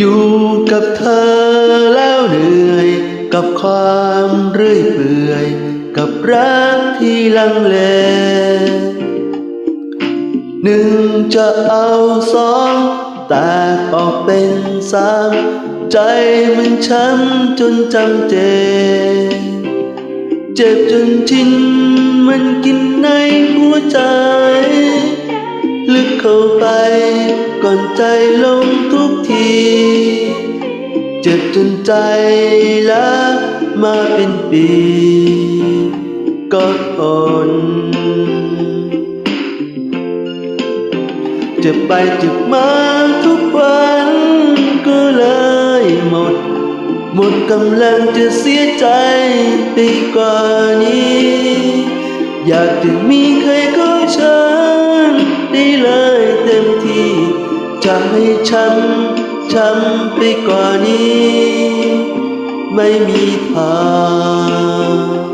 อยู่กับเธอแล้วเหนื่อย กับความเรื่อยเปื่อย กับรักที่ลังเล หนึ่งจะเอาสองแตกออกเป็นสามใจมันช้ำจนจำเจ เจ็บจนชินมันกินในหัวใจ ลึกเข้าไป ก่อนใจลงทุกที เจ็บจนใจละมาเป็นปีก็ทนเจ็บไปเจ็บมาทุกวันก็เลยหมด หมดกำลังจะเสียใจไปกว่านี้ อยากจะมีใครก็ฉันได้เลยเต็มที่จะให้ช้ำช้ำไปกว่านี้ ไม่มีทาง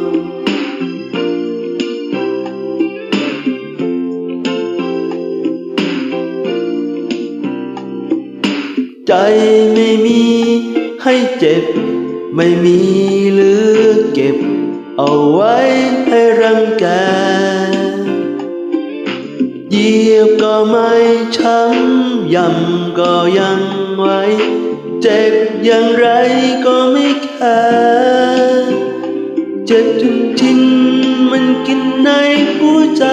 ใจไม่มีให้เจ็บ ไม่มีเหลือเก็บ เอาไว้ให้รังแกเหยียบก็ไม่ช้ำย่ำก็ยังไว้ เจ็บอย่างไรก็ไม่แคร์เจ็บจนชินมันกินในหัวใจ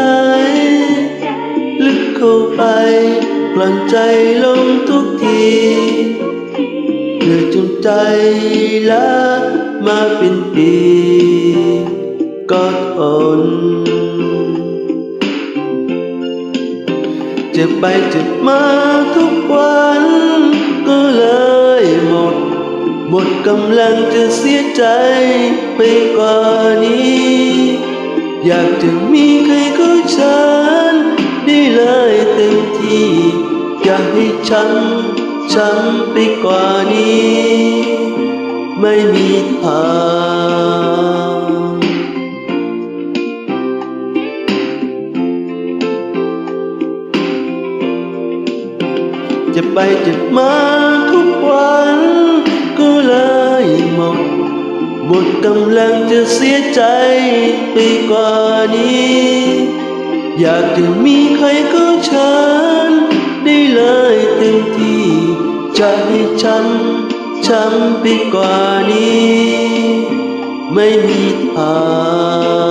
ลึกเข้าไปกลั่นใจลงทุกทีเหนื่อยจนใจล้ามาเป็นปี ก็ทนเจ็บไปเจ็บมาทุกวัน ก็เลยหมด หมดกำลังจะเสียใจไปกว่านี้ อยากจะมีใครก็ฉันได้เลยเต็มที่อยากให้ฉันช้ำไปกว่านี้ ไม่มีทาง จ็บไปจ็บมาทุกวัน ก็เลยหมดหมดกำลังจะเสียใจไปกว่านี้ อยากจะมีใครก็ฉัน ได้เลยเต็มที่จะให้ฉันช้ำไปกว่านี้ ไม่มีทาง